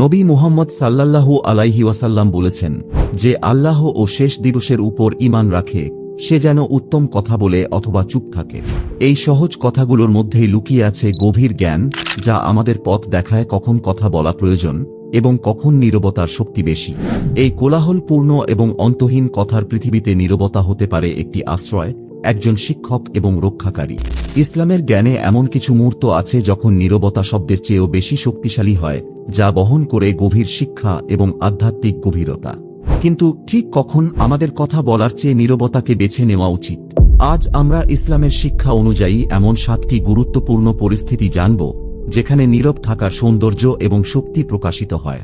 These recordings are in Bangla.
নবী মুহাম্মদ সাল্লাল্লাহু আলাইহি ওয়াসাল্লাম বলেছেন যে আল্লাহ ও শেষ দিবসের উপর ঈমান রাখে, সে যেন উত্তম কথা বলে অথবা চুপ থাকে। এই সহজ কথাগুলোর মধ্যেই লুকিয়ে আছে গভীর জ্ঞান, যা আমাদের পথ দেখায় কখন কথা বলা প্রয়োজন এবং কখন নীরবতার শক্তি বেশি। এই কোলাহলপূর্ণ এবং অন্তহীন কথার পৃথিবীতে নীরবতা হতে পারে একটি আশ্রয় একজন শিক্ষক এবং রক্ষাকারী। ইসলামের জ্ঞানে এমন কিছু মুহূর্ত আছে যখন নীরবতা শব্দের চেয়েও বেশি শক্তিশালী হয়, যা বহন করে গভীর শিক্ষা এবং আধ্যাত্মিক গভীরতা। কিন্তু ঠিক কখন আমাদের কথা বলার চেয়ে নীরবতাকে বেছে নেওয়া উচিত? আজ আমরা ইসলামের শিক্ষা অনুযায়ী এমন সাতটি গুরুত্বপূর্ণ পরিস্থিতি জানব, যেখানে নীরব থাকার সৌন্দর্য এবং শক্তি প্রকাশিত হয়।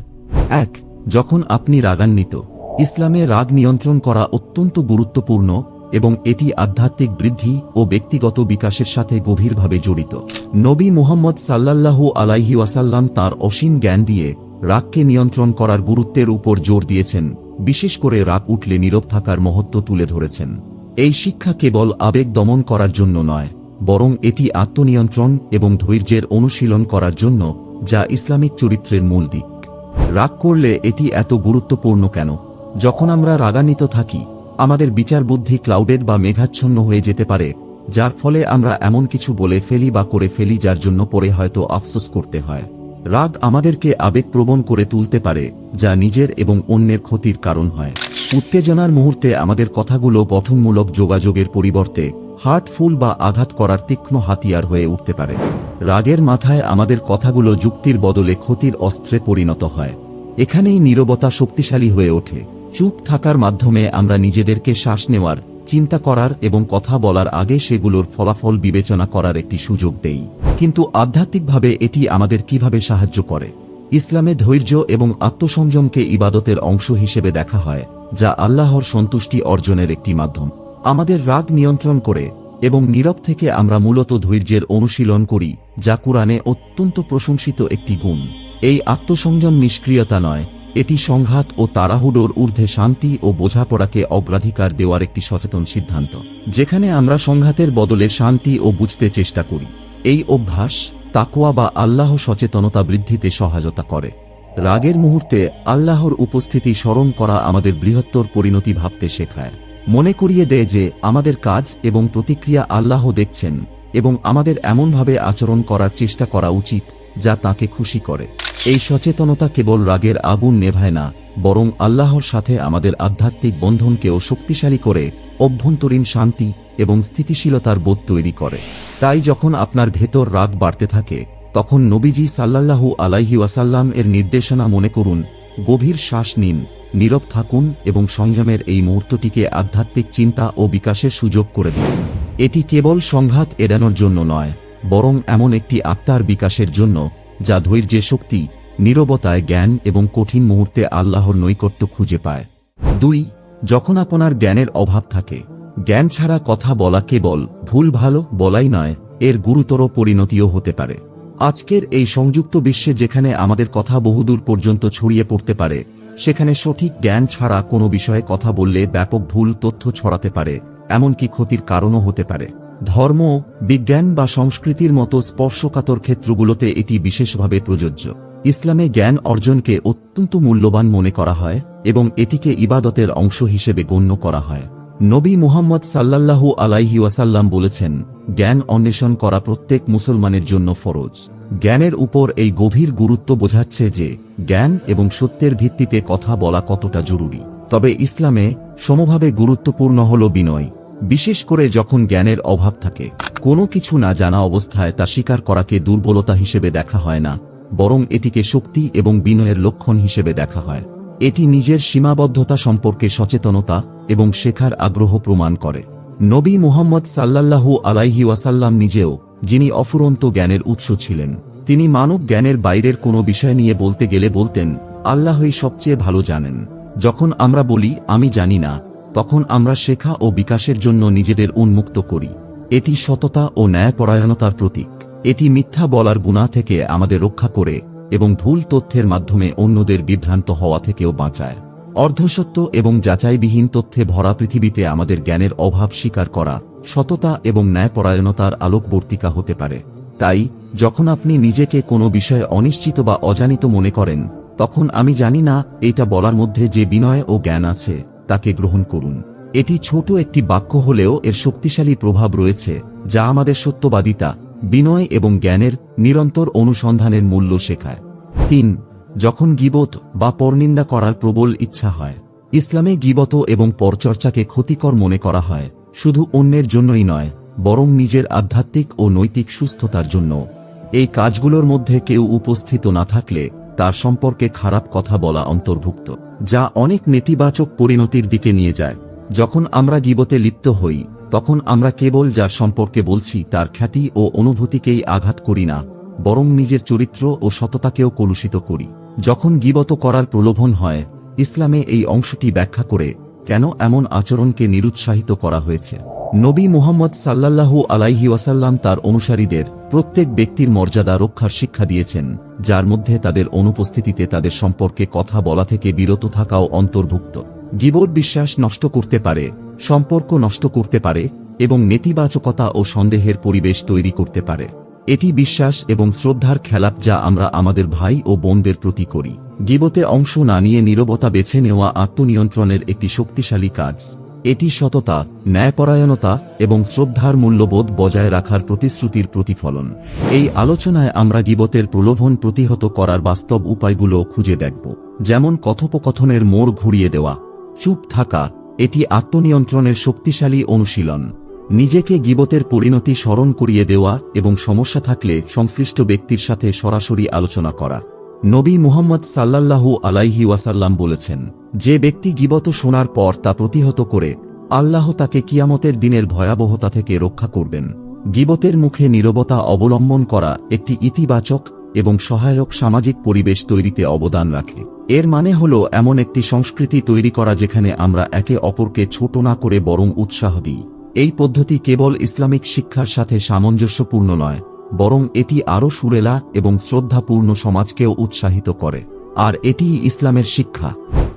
এক, যখন আপনি রাগান্বিত। ইসলামে রাগ নিয়ন্ত্রণ করা অত্যন্ত গুরুত্বপূর্ণ এবং এটি আধ্যাত্মিক বৃদ্ধি ও ব্যক্তিগত বিকাশের সাথে গভীরভাবে জড়িত। নবী মুহাম্মদ সাল্লাল্লাহু আলাইহি ওয়াসাল্লাম তার অসীম জ্ঞান দিয়ে রাগকে নিয়ন্ত্রণ করার গুরুত্বের উপর জোর দিয়েছেন, বিশেষ করে রাগ উঠলে নীরব থাকার মহত্ব তুলে ধরেছেন। এই শিক্ষা কেবল আবেগ দমন করার জন্য নয়, বরং এটি আত্মনিয়ন্ত্রণ এবং ধৈর্যের অনুশীলন করার জন্য, যা ইসলামিক চরিত্রের মূল দিক। রাগ করলে এটি এত গুরুত্বপূর্ণ কেন? যখন আমরা রাগান্বিত থাকি আমাদের বিচার বুদ্ধি ক্লাউডেড বা মেঘাচ্ছন্ন হয়ে যেতে পারে, যার ফলে আমরা এমন কিছু বলে ফেলি বা করে ফেলি যার জন্য পরে হয়তো আফসোস করতে হয়। রাগ আমাদেরকে আবেগপ্রবণ করে তুলতে পারে, যা নিজের এবং অন্যের ক্ষতির কারণ হয়। উত্তেজনার মুহূর্তে আমাদের কথাগুলো গঠনমূলক যোগাযোগের পরিবর্তে হার্টফুল বা আঘাত করার তীক্ষ্ণ হাতিয়ার হয়ে উঠতে পারে। রাগের মাথায় আমাদের কথাগুলো যুক্তির বদলে ক্ষতির অস্ত্রে পরিণত হয়। এখানেই নীরবতা শক্তিশালী হয়ে ওঠে। চুপ থাকার মাধ্যমে আমরা নিজেদেরকে শ্বাস নেওয়ার, চিন্তা করার এবং কথা বলার আগে সেগুলোর ফলাফল বিবেচনা করার একটি সুযোগ দেই। কিন্তু আধ্যাত্মিকভাবে এটি আমাদের কীভাবে সাহায্য করে? ইসলামে ধৈর্য এবং আত্মসংযমকে ইবাদতের অংশ হিসেবে দেখা হয়, যা আল্লাহর সন্তুষ্টি অর্জনের একটি মাধ্যম। আমাদের রাগ নিয়ন্ত্রণ করে এবং নীরব থেকে আমরা মূলত ধৈর্যের অনুশীলন করি, যা কোরআনে অত্যন্ত প্রশংসিত একটি গুণ। এই আত্মসংযম নিষ্ক্রিয়তা নয় এটি সংঘাত ও তাড়াহুড়োর ঊর্ধ্বে শান্তি ও বোঝাপড়াকে অগ্রাধিকার দেওয়ার একটি সচেতন সিদ্ধান্ত। যেখানে আমরা সংঘাতের বদলে শান্তি ও বুঝতে চেষ্টা করি। এই অভ্যাস তাকোয়া বা আল্লাহ সচেতনতা বৃদ্ধিতে সহায়তা করে। রাগের মুহূর্তে আল্লাহর উপস্থিতি স্মরণ করা আমাদের বৃহত্তর পরিণতি ভাবতে শেখায়। মনে করিয়ে দেয় যে আমাদের কাজ এবং প্রতিক্রিয়া আল্লাহ দেখছেন এবং আমাদের এমনভাবে আচরণ করার চেষ্টা করা উচিত যা তাকে খুশি করে। এই সচেতনতা কেবল রাগের আগুন নেভায় না, বরং আল্লাহর সাথে আমাদের আধ্যাত্মিক বন্ধনকেও শক্তিশালী করে, অভ্যন্তরীণ শান্তি এবং স্থিতিশীলতার বোধ তৈরি করে। তাই যখন আপনার ভেতর রাগ বাড়তে থাকে, তখন নবীজি সাল্লাল্লাহু আলাইহি ওয়াসাল্লাম এর নির্দেশনা মনে করুন, গভীর শ্বাস নিন, নীরব থাকুন এবং সংযমের এই মুহূর্তটিকে আধ্যাত্মিক চিন্তা ও বিকাশের সুযোগ করে দিন। এটি কেবল সংঘাত এড়ানোর জন্য নয়, বরং এমন একটি আত্মার বিকাশের জন্য যা ধৈর্যের শক্তি, নীরবতায় জ্ঞান এবং কঠিন মুহূর্তে আল্লাহর নৈকট্য খুঁজে পায়। দুই, যখন আপনার জ্ঞানের অভাব থাকে, জ্ঞান ছাড়া কথা বলা কেবল ভুল ভালো বলাই নয়, এর গুরুতর পরিণতিও হতে পারে। আজকের এই সংযুক্ত বিশ্বে যেখানে আমাদের কথা বহুদূর পর্যন্ত ছড়িয়ে পড়তে পারে, সেখানে সঠিক জ্ঞান ছাড়া কোনো বিষয়ে কথা বললে ব্যাপক ভুল তথ্য ছড়াতে পারে, এমনকি ক্ষতির কারণও হতে পারে। ধর্ম, বিজ্ঞান বা সংস্কৃতির মতো স্পর্শকাতর ক্ষেত্রগুলোতে এটি বিশেষভাবে প্রযোজ্য। ইসলামে জ্ঞান অর্জনকে অত্যন্ত মূল্যবান মনে করা হয় এবং এটিকে ইবাদতের অংশ হিসেবে গণ্য করা হয়। নবী মুহাম্মদ সাল্লাল্লাহু আলাইহি ওয়াসাল্লাম বলেছেন, জ্ঞান অন্বেষণ করা প্রত্যেক মুসলমানের জন্য ফরজ। জ্ঞানের উপর এই গভীর গুরুত্ব বোঝাচ্ছে যে, জ্ঞান এবং সত্যের ভিত্তিতে কথা বলা কতটা জরুরি। তবে ইসলামে সমভাবে গুরুত্বপূর্ণ হল বিনয়। বিশেষ করে যখন জ্ঞানের অভাব থাকে, কোনো কিছু না জানা অবস্থায় তা স্বীকার করাকে দুর্বলতা হিসেবে দেখা হয় না, বরং এটিকে শক্তি এবং বিনয়ের লক্ষণ হিসেবে দেখা হয়। এটি নিজের সীমাবদ্ধতা সম্পর্কে সচেতনতা এবং শেখার আগ্রহ প্রমাণ করে। নবী মুহাম্মদ সাল্লাল্লাহু আলাইহি ওয়াসাল্লাম নিজেও, যিনি অফুরন্ত জ্ঞানের উৎস ছিলেন, তিনি মানব জ্ঞানের বাইরের কোনো বিষয় নিয়ে বলতে গেলে বলতেন আল্লাহই সবচেয়ে ভালো জানেন। যখন আমরা বলি, আমি জানি না তখন আমরা শেখা ও বিকাশের জন্য নিজেদের উন্মুক্ত করি। এটি সততা ও ন্যায়পরায়ণতার প্রতীক। এটি মিথ্যা বলার গুণা থেকে আমাদের রক্ষা করে এবং ভুল তথ্যের মাধ্যমে অন্যদের বিভ্রান্ত হওয়া থেকেও বাঁচায়। অর্ধসত্য এবং যাচাইবিহীন তথ্যে ভরা পৃথিবীতে আমাদের জ্ঞানের অভাব স্বীকার করা সততা এবং ন্যায়পরায়ণতার আলোকবর্তিকা হতে পারে। তাই, যখন আপনি নিজেকে কোনো বিষয়ে অনিশ্চিত বা অজানিত মনে করেন, তখন আমি জানি না, এটা বলার মধ্যে যে বিনয় ও জ্ঞান আছে। তাকে গ্রহণ করুন। এটি ছোট একটি বাক্য হলেও এর শক্তিশালী প্রভাব রয়েছে, যা আমাদের সত্যবাদিতা, বিনয় এবং জ্ঞানের নিরন্তর অনুসন্ধানের মূল্য শেখায়। তিন, যখন গিবত বা পরনিন্দা করার প্রবল ইচ্ছা হয়, ইসলামে গিবত এবং পরচর্চাকে ক্ষতিকর মনে করা হয়, শুধু অন্যের জন্যই নয়, বরং নিজের আধ্যাত্মিক ও নৈতিক সুস্থতার জন্য। এই কাজগুলোর মধ্যে কেউ উপস্থিত না থাকলে তার সম্পর্কে খারাপ কথা বলা অন্তর্ভুক্ত। যা অনেক নেতিবাচক পরিণতির দিকে নিয়ে যায়। যখন আমরা গিবতে লিপ্ত হই, তখন আমরা কেবল যা সম্পর্কে বলছি তার খ্যাতি ও অনুভূতিকেই আঘাত করি না, বরং নিজের চরিত্র ও সততাকেও কলুষিত করি। যখন গিবত করার প্রলোভন হয়, ইসলামে এই অংশটি ব্যাখ্যা করে কেন এমন আচরণকে নিরুৎসাহিত করা হয়েছে। নবী মুহাম্মদ সাল্লাল্লাহু আলাইহি ওয়াসাল্লাম তার অনুসারীদের প্রত্যেক ব্যক্তির মর্যাদা রক্ষার শিক্ষা দিয়েছেন, যার মধ্যে তাদের অনুপস্থিতিতে তাদের সম্পর্কে কথা বলা থেকে বিরত থাকাও অন্তর্ভুক্ত। গিবত বিশ্বাস নষ্ট করতে পারে, সম্পর্ক নষ্ট করতে পারে এবং নেতিবাচকতা ও সন্দেহের পরিবেশ তৈরি করতে পারে। এটি বিশ্বাস এবং শ্রদ্ধার খেলাপ যা আমরা আমাদের ভাই ও বোনদের প্রতি করি। গিবতে অংশ না নিয়ে নীরবতা বেছে নেওয়া আত্মনিয়ন্ত্রণের একটি শক্তিশালী কাজ। এটি সততা, ন্যায়পরায়ণতা এবং শ্রদ্ধার মূল্যবোধ বজায় রাখার প্রতিশ্রুতির প্রতিফলন। এই আলোচনায় আমরা গিবতের প্রলোভন প্রতিহত করার বাস্তব উপায়গুলো খুঁজে দেখব, যেমন কথোপকথনের মোড় ঘুরিয়ে দেওয়া, চুপ থাকা, এটি আত্মনিয়ন্ত্রণের শক্তিশালী অনুশীলন, নিজেকে গিবতের পরিণতি স্মরণ করিয়ে দেওয়া এবং সমস্যা থাকলে সংশ্লিষ্ট ব্যক্তির সাথে সরাসরি আলোচনা করা। নবী মুহাম্মদ সাল্লাল্লাহু আলাইহি ওয়াসাল্লাম বলেছেন, যে ব্যক্তি গিবত শোনার পর তা প্রতিহত করে, আল্লাহ তাকে কিয়ামতের দিনের ভয়াবহতা থেকে রক্ষা করবেন। গিবতের মুখে নীরবতা অবলম্বন করা একটি ইতিবাচক এবং সহায়ক সামাজিক পরিবেশ তৈরিতে অবদান রাখে। এর মানে হল, এমন একটি সংস্কৃতি তৈরি করা যেখানে আমরা একে অপরকে ছোট না করে বরং উৎসাহ দিই। এই পদ্ধতি কেবল ইসলামিক শিক্ষার সাথে সামঞ্জস্যপূর্ণ নয় বরং এটি আরও সুরেলা এবং শ্রদ্ধাপূর্ণ সমাজকেও উৎসাহিত করে। আর এটিই ইসলামের শিক্ষা।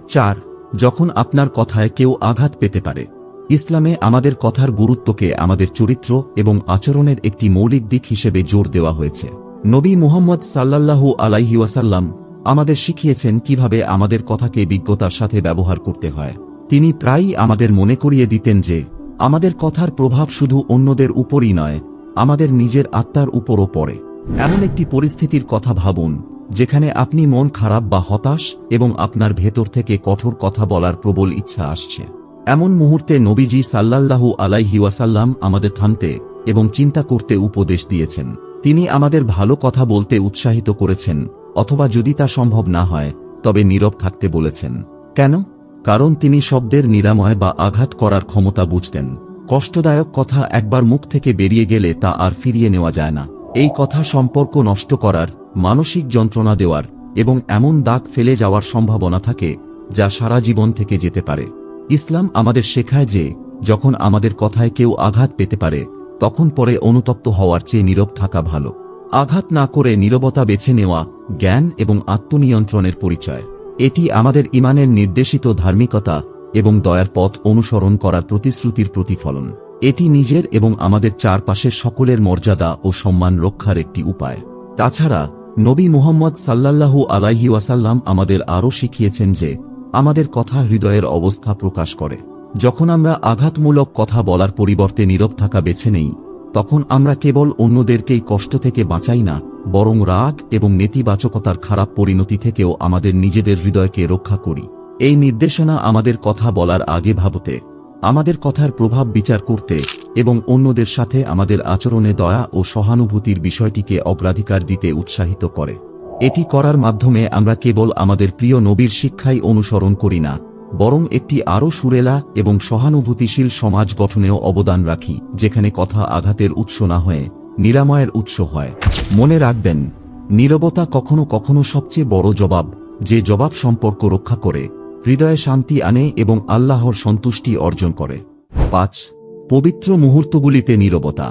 চার, যখন আপনার কথায় কেউ আঘাত পেতে পারে। ইসলামে আমাদের কথার গুরুত্বকে আমাদের চরিত্র এবং আচরণের একটি মৌলিক দিক হিসেবে জোর দেওয়া হয়েছে। নবী মুহাম্মদ সাল্লাল্লাহু আলাইহি ওয়াসাল্লাম আমাদের শিখিয়েছেন কীভাবে আমাদের কথাকে বিজ্ঞতার সাথে ব্যবহার করতে হয়। তিনি প্রায়ই আমাদের মনে করিয়ে দিতেন যে, আমাদের কথার প্রভাব শুধু অন্যদের উপরই নয় আমাদের নিজের আত্মার উপরও পড়ে। এমন একটি পরিস্থিতির কথা ভাবুন, যেখানে আপনি মন খারাপ বা হতাশ এবং আপনার ভেতর থেকে কঠোর কথা বলার প্রবল ইচ্ছা আসছে। এমন মুহূর্তে নবীজি সাল্লাল্লাহু আলাইহি ওয়াসাল্লাম আমাদের থামতে এবং চিন্তা করতে উপদেশ দিয়েছেন। তিনি আমাদের ভালো কথা বলতে উৎসাহিত করেছেন, অথবা যদি তা সম্ভব না হয়, তবে নীরব থাকতে বলেছেন। কেন? কারণ তিনি শব্দের নিরাময় বা আঘাত করার ক্ষমতা বুঝতেন। কষ্টদায়ক কথা একবার মুখ থেকে বেরিয়ে গেলে তা আর ফিরিয়ে নেওয়া যায় না। এই কথা সম্পর্ক নষ্ট করার, মানসিক যন্ত্রণা দেওয়ার এবং এমন দাগ ফেলে যাওয়ার সম্ভাবনা থাকে যা সারা জীবন থেকে যেতে পারে। ইসলাম আমাদের শেখায় যে, যখন আমাদের কথায় কেউ আঘাত পেতে পারে, তখন পরে অনুতপ্ত হওয়ার চেয়ে নীরব থাকা ভালো। আঘাত না করে নীরবতা বেছে নেওয়া জ্ঞান এবং আত্মনিয়ন্ত্রণের পরিচয়। এটি আমাদের ইমানের নির্দেশিত ধার্মিকতা এবং দয়ার পথ অনুসরণ করার প্রতিশ্রুতির প্রতিফলন। এটি নিজের এবং আমাদের চারপাশের সকলের মর্যাদা ও সম্মান রক্ষার একটি উপায়। তাছাড়া, নবী মুহাম্মদ সাল্লাল্লাহু আলাইহি ওয়াসাল্লাম আমাদের আরও শিখিয়েছেন যে, আমাদের কথা হৃদয়ের অবস্থা প্রকাশ করে। যখন আমরা আঘাতমূলক কথা বলার পরিবর্তে নীরব থাকা বেছে নেই, তখন আমরা কেবল অন্যদেরকেই কষ্ট থেকে বাঁচাই না, বরং রাগ এবং নেতিবাচকতার খারাপ পরিণতি থেকেও আমাদের নিজেদের হৃদয়কে রক্ষা করি। এই নির্দেশনা আমাদের কথা বলার আগে ভাবতে, আমাদের কথার প্রভাব বিচার করতে এবং অন্যদের সাথে আমাদের আচরণে দয়া ও সহানুভূতির বিষয়টিকে অগ্রাধিকার দিতে উৎসাহিত করে। এটি করার মাধ্যমে আমরা কেবল আমাদের প্রিয় নবীর শিক্ষাই অনুসরণ করি না, বরং একটি আরও সুরেলা এবং সহানুভূতিশীল সমাজ গঠনেও অবদান রাখি, যেখানে কথা আঘাতের উৎস না হয়ে, নিরাময়ের উৎস হয়। মনে রাখবেন, নীরবতা কখনো কখনো সবচেয়ে বড় জবাব, যে জবাব সম্পর্ক রক্ষা করে হৃদয়ে শান্তি আনে এবং আল্লাহর সন্তুষ্টি অর্জন করে। পাঁচ, পবিত্র মুহূর্তগুলিতে নীরবতা।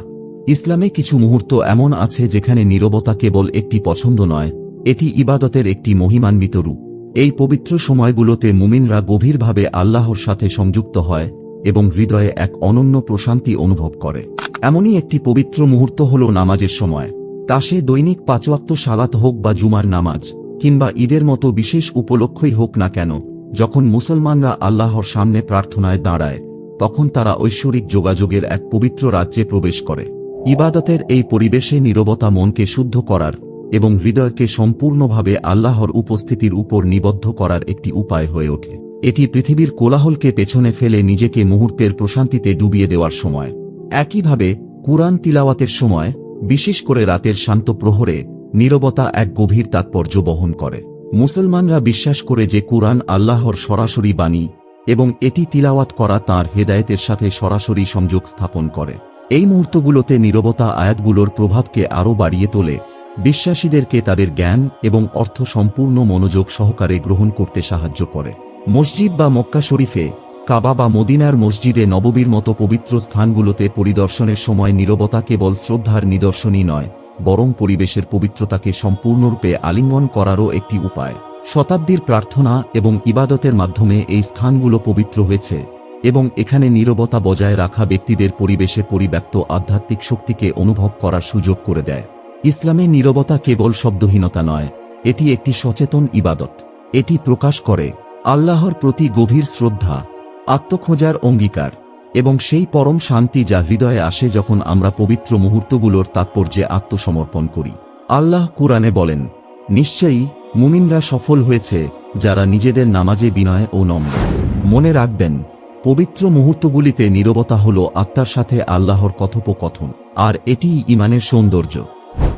ইসলামে কিছু মুহূর্ত এমন আছে যেখানে নীরবতা কেবল একটি পছন্দ নয়, এটি ইবাদতের একটি মহিমান্বিত রূপ। এই পবিত্র সময়গুলোতে মুমিনরা গভীরভাবে আল্লাহর সাথে সংযুক্ত হয় এবং হৃদয়ে এক অনন্য প্রশান্তি অনুভব করে। এমনই একটি পবিত্র মুহূর্ত হল নামাজের সময়। তা সে দৈনিক পাঁচওয়াক্ত সালাত হোক বা জুমার নামাজ, কিংবা ঈদের মতো বিশেষ উপলক্ষই হোক না কেন যখন মুসলমানরা আল্লাহর সামনে প্রার্থনায় দাঁড়ায়, তখন তারা ঐশ্বরিক যোগাযোগের এক পবিত্র রাজ্যে প্রবেশ করে। ইবাদতের এই পরিবেশে নীরবতা মনকে শুদ্ধ করার এবং হৃদয়কে সম্পূর্ণভাবে আল্লাহর উপস্থিতির উপর নিবদ্ধ করার একটি উপায় হয়ে ওঠে। এটি পৃথিবীর কোলাহলকে পেছনে ফেলে নিজেকে মুহূর্তের প্রশান্তিতে ডুবিয়ে দেওয়ার সময়। একইভাবে, কুরআন তিলাওয়াতের সময়, বিশেষ করে রাতের শান্ত প্রহরে, নীরবতা এক গভীর তাৎপর্য বহন করে। মুসলমানরা বিশ্বাস করে যে কুরআন আল্লাহর সরাসরি বাণী, এবং এটি তিলাওয়াত করা তার হেদায়েতের সাথে সরাসরি সংযোগ স্থাপন করে। এই মুহূর্তগুলোতে নীরবতা আয়াতগুলোর প্রভাবকে আরও বাড়িয়ে তোলে। বিশ্বাসীদেরকে তাদের জ্ঞান এবং অর্থ সম্পূর্ণ মনোযোগ সহকারে গ্রহণ করতে সাহায্য করে। মসজিদ বা মক্কা শরীফে, কাবা বা মদিনার মসজিদে নববীর মতো পবিত্র স্থানগুলোতে পরিদর্শনের সময় নীরবতা কেবল শ্রদ্ধার নিদর্শনই নয় বরং পরিবেশের পবিত্রতাকে সম্পূর্ণরূপে আলিঙ্গন করারও একটি উপায়। শতাব্দীর প্রার্থনা এবং ইবাদতের মাধ্যমে এই স্থানগুলো পবিত্র হয়েছে এবং এখানে নীরবতা বজায় রাখা ব্যক্তিদের পরিবেশে পরিব্যাপ্ত আধ্যাত্মিক শক্তিকে অনুভব করার সুযোগ করে দেয়। ইসলামে নীরবতা কেবল শব্দহীনতা নয়, এটি একটি সচেতন ইবাদত। এটি প্রকাশ করে আল্লাহর প্রতি গভীর শ্রদ্ধা, আত্মখোঁজার অঙ্গীকার। এবং সেই পরম শান্তি যা হৃদয়ে আসে যখন আমরা পবিত্র মুহূর্তগুলোর তাৎপর্যে আত্মসমর্পণ করি। আল্লাহ কুরআনে বলেন, নিশ্চয়ই মুমিনরা সফল হয়েছে যারা নিজেদের নামাজে বিনয় ও নম্র। মনে রাখবেন, পবিত্র মুহূর্তগুলিতে নীরবতা হল আত্মার সাথে আল্লাহর কথোপকথন, আর এটিই ইমানের সৌন্দর্য।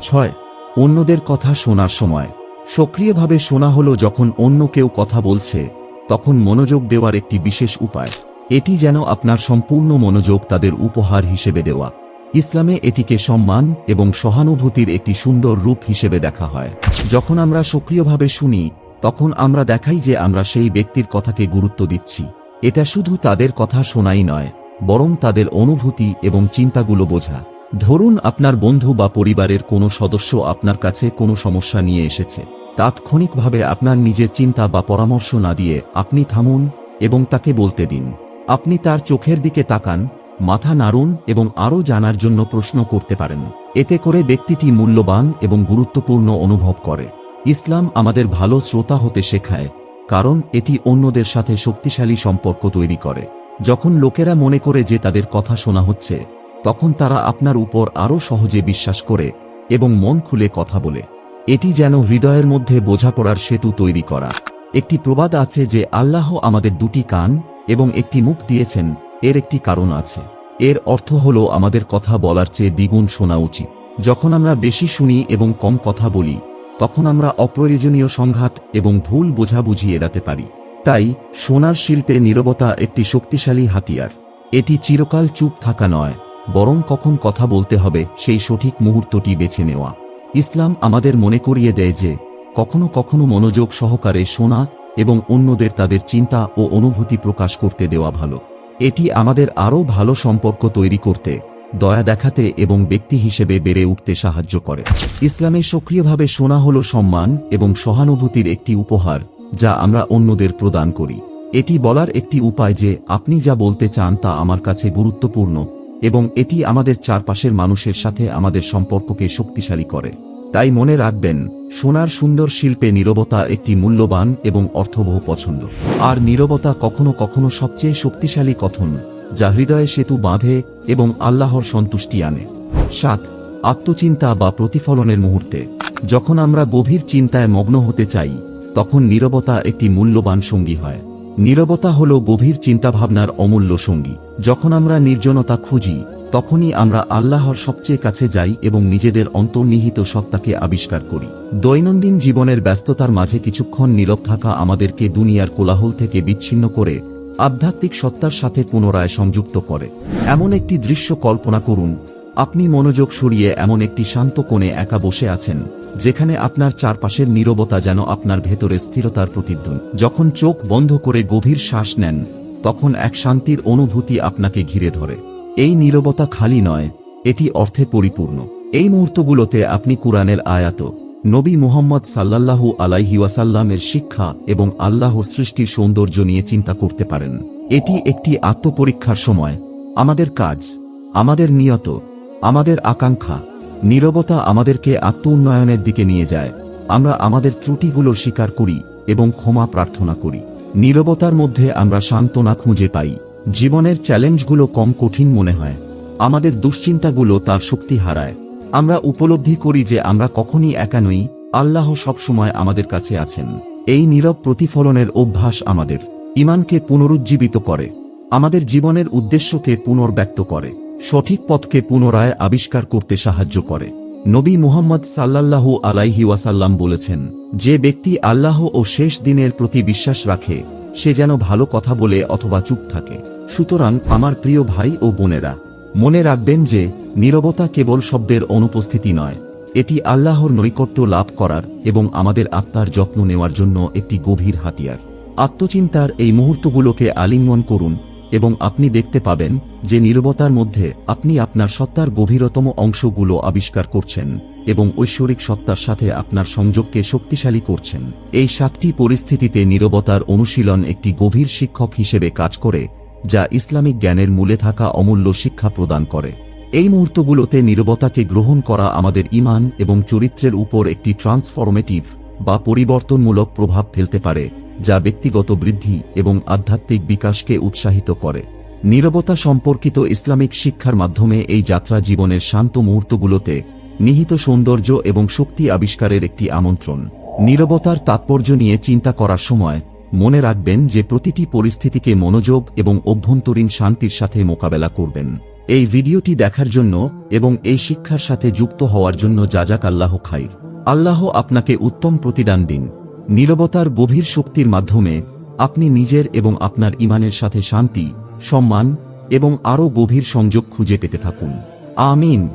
ছয়, অন্যদের কথা শোনার সময়। সক্রিয়ভাবে শোনা হল যখন অন্য কেউ কথা বলছে, তখন মনোযোগ দেওয়ার একটি বিশেষ উপায়। এটি যেন আপনার সম্পূর্ণ মনোযোগ তাদের উপহার হিসেবে দেওয়া। ইসলামে এটিকে সম্মান এবং সহানুভূতির একটি সুন্দর রূপ হিসেবে দেখা হয়। যখন আমরা সক্রিয়ভাবে শুনি, তখন আমরা দেখাই যে আমরা সেই ব্যক্তির কথাকে গুরুত্ব দিচ্ছি। এটা শুধু তাদের কথা শোনাই নয়, বরং তাদের অনুভূতি এবং চিন্তাগুলো বোঝা। ধরুন আপনার বন্ধু বা পরিবারের কোনো সদস্য আপনার কাছে কোনো সমস্যা নিয়ে এসেছে। তাৎক্ষণিকভাবে আপনার নিজের চিন্তা বা পরামর্শ না দিয়ে আপনি থামুন এবং তাকে বলতে দিন। আপনি তার চোখের দিকে তাকান, মাথা নাড়ুন এবং আরও জানার জন্য প্রশ্ন করতে পারেন। এতে করে ব্যক্তিটি মূল্যবান এবং গুরুত্বপূর্ণ অনুভব করে। ইসলাম আমাদের ভালো শ্রোতা হতে শেখায়, কারণ এটি অন্যদের সাথে শক্তিশালী সম্পর্ক তৈরি করে। যখন লোকেরা মনে করে যে তাদের কথা শোনা হচ্ছে, তখন তারা আপনার উপর আরও সহজে বিশ্বাস করে এবং মন খুলে কথা বলে। এটি যেন হৃদয়ের মধ্যে বোঝাপড়ার সেতু তৈরি করা। একটি প্রবাদ আছে যে আল্লাহ আমাদের দুটি কান এবং একটি মুখ দিয়েছেন, এর একটি কারণ আছে। এর অর্থ হল আমাদের কথা বলার চেয়ে দ্বিগুণ শোনা উচিত। যখন আমরা বেশি শুনি এবং কম কথা বলি, তখন আমরা অপ্রয়োজনীয় সংঘাত এবং ভুল বোঝাবুঝি এড়াতে পারি। তাই, সোনার শিল্পে নীরবতা একটি শক্তিশালী হাতিয়ার। এটি চিরকাল চুপ থাকা নয়, বরং কখন কথা বলতে হবে সেই সঠিক মুহূর্তটি বেছে নেওয়া। ইসলাম আমাদের মনে করিয়ে দেয় যে, কখনো কখনো মনোযোগ সহকারে শোনা এবং অন্যদের তাদের চিন্তা ও অনুভূতি প্রকাশ করতে দেওয়া ভালো। এটি আমাদের আরও ভালো সম্পর্ক তৈরি করতে, দয়া দেখাতে এবং ব্যক্তি হিসেবে বেড়ে উঠতে সাহায্য করে। ইসলামে সক্রিয়ভাবে শোনা হল সম্মান এবং সহানুভূতির একটি উপহার, যা আমরা অন্যদের প্রদান করি। এটি বলার একটি উপায় যে, আপনি যা বলতে চান তা আমার কাছে গুরুত্বপূর্ণ এবং এটি আমাদের চারপাশের মানুষের সাথে আমাদের সম্পর্ককে শক্তিশালী করে। তাই মনে রাখবেন, সোনার সুন্দর শিল্পে নীরবতা একটি মূল্যবান এবং অর্থবহ পছন্দ। আর নীরবতা কখনো কখনো সবচেয়ে শক্তিশালী কথন, যা হৃদয়ে সেতু বাঁধে এবং আল্লাহর সন্তুষ্টি আনে। সাত, আত্মচিন্তা বা প্রতিফলনের মুহূর্তে। যখন আমরা গভীর চিন্তায় মগ্ন হতে চাই, তখন নীরবতা একটি মূল্যবান সঙ্গী হয়। নীরবতা হল গভীর চিন্তাভাবনার অমূল্য সঙ্গী। যখন আমরা নির্জনতা খুঁজি তখনই আমরা আল্লাহর সবচেয়ে কাছে যাই এবং নিজেদের অন্তর্নিহিত সত্তাকে আবিষ্কার করি। দৈনন্দিন জীবনের ব্যস্ততার মাঝে কিছুক্ষণ নীরব থাকা আমাদেরকে দুনিয়ার কোলাহল থেকে বিচ্ছিন্ন করে আধ্যাত্মিক সত্তার সাথে পুনরায় সংযুক্ত করে। এমন একটি দৃশ্য কল্পনা করুন, আপনি মনোযোগ সরিয়ে এমন একটি শান্ত কোণে একা বসে আছেন, যেখানে আপনার চারপাশের নীরবতা যেন আপনার ভেতরে স্থিরতার প্রতিধ্বনি। যখন চোখ বন্ধ করে গভীর শ্বাস নেন, তখন এক শান্তির অনুভূতি আপনাকে ঘিরে ধরে। এই নীরবতা খালি নয়, এটি অর্থে পরিপূর্ণ। এই মুহূর্তগুলোতে আপনি কুরআনের আয়াত, নবী মুহাম্মদ সাল্লাল্লাহু আলাইহি ওয়াসাল্লামের শিক্ষা এবং আল্লাহর সৃষ্টির সৌন্দর্য নিয়ে চিন্তা করতে পারেন। এটি একটি আত্মপরীক্ষার সময়। আমাদের কাজ, আমাদের নিয়ত, আমাদের আকাঙ্ক্ষা, নীরবতা আমাদেরকে আত্ম উন্নয়নের দিকে নিয়ে যায়। আমরা আমাদের ত্রুটিগুলো স্বীকার করি এবং ক্ষমা প্রার্থনা করি। নীরবতার মধ্যে আমরা সান্ত্বনা খুঁজে পাই। জীবনের চ্যালেঞ্জগুলো কম কঠিন মনে হয়। আমাদের দুশ্চিন্তাগুলো তার শক্তি হারায়। আমরা উপলব্ধি করি যে আমরা কখনই একা নই, আল্লাহ সবসময় আমাদের কাছে আছেন। এই নীরব প্রতিফলনের অভ্যাস আমাদের। ইমানকে পুনরুজ্জীবিত করে। আমাদের জীবনের উদ্দেশ্যকে পুনর্ব্যক্ত করে। সঠিক পথকে পুনরায় আবিষ্কার করতে সাহায্য করে। নবী মুহাম্মদ সাল্লাল্লাহু আলাইহি ওয়াসাল্লাম বলেছেন, যে ব্যক্তি আল্লাহ ও শেষ দিনের প্রতি বিশ্বাস রাখে, সে যেন ভালো কথা বলে অথবা চুপ থাকে। সুতরাং আমার প্রিয় ভাই ও বোনেরা, মনে রাখবেন যে নীরবতা কেবল শব্দের অনুপস্থিতি নয়, এটি আল্লাহর নৈকট্য লাভ করার এবং আমাদের আত্মার যত্ন নেওয়ার জন্য একটি গভীর হাতিয়ার। আত্মচিন্তার এই মুহূর্তগুলোকে আলিঙ্গন করুন এবং আপনি দেখতে পাবেন যে নীরবতার মধ্যে আপনি আপনার সত্তার গভীরতম অংশগুলো আবিষ্কার করছেন এবং ঐশ্বরিক সত্তার সাথে আপনার সংযোগকে শক্তিশালী করছেন। এই সাতটি পরিস্থিতিতে নীরবতার অনুশীলন একটি গভীর শিক্ষক হিসেবে কাজ করে যা ইসলামিক জ্ঞানের মূলে থাকা অমূল্য শিক্ষা প্রদান করে। এই মুহূর্তগুলোতে নীরবতাকে গ্রহণ করা আমাদের ইমান এবং চরিত্রের উপর একটি ট্রান্সফরমেটিভ বা পরিবর্তনমূলক প্রভাব ফেলতে পারে, যা ব্যক্তিগত বৃদ্ধি এবং আধ্যাত্মিক বিকাশকে উৎসাহিত করে। নীরবতা সম্পর্কিত ইসলামিক শিক্ষার মাধ্যমে এই যাত্রা জীবনের শান্ত মুহূর্তগুলোতে নিহিত সৌন্দর্য এবং শক্তি আবিষ্কারের একটি আমন্ত্রণ। নীরবতার তাৎপর্য নিয়ে চিন্তা করার সময় মনে রাখবেন যে প্রতিটি পরিস্থিতিকে মনোযোগ এবং অভ্যন্তরীণ শান্তির সাথে মোকাবেলা করবেন। এই ভিডিওটি দেখার জন্য এবং এই শিক্ষার সাথে যুক্ত হওয়ার জন্য যাজাক আল্লাহ খাই আল্লাহ আপনাকে উত্তম প্রতিদান দিন। নীরবতার গভীর শক্তির মাধ্যমে আপনি নিজের এবং আপনার ইমানের সাথে শান্তি, সম্মান এবং আরও গভীর সংযোগ খুঁজে পেতে থাকুন। আমিন।